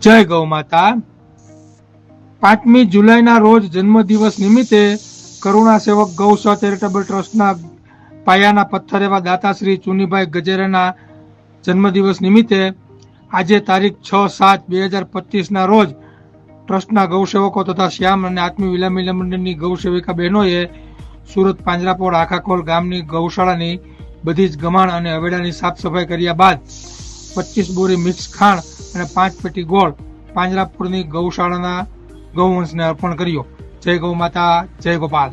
જય ગૌ માતા. પાંચમી જુલાઈના રોજ જન્મદિવસ નિમિત્તે કરુણા સેવક ગૌ સ ચેરિટેબલ ટ્રસ્ટના પાયાના પથ્થર એવા દાતાશ્રી ચુનીભાઈ ગજેરાના જન્મદિવસ નિમિત્તે આજે તારીખ છ સાત બે હજાર પચીસના રોજ ટ્રસ્ટના ગૌસેવકો તથા શ્યામ અને આત્મી વિલામી મંડળની ગૌસેવિકા બહેનોએ સુરત પાંજરાપોળ આખાખોલ ગામની ગૌશાળાની બધી જ ગમાણ અને હવેડાની સાફ સફાઈ કર્યા બાદ પચીસ બોરી મિક્સ ખાંડ અને પાંચ પેટી ગોળ પાંજરાપુરની ગૌશાળાના ગૌવંશને અર્પણ કર્યો. જય ગૌ માતા, જય ગોપાલ.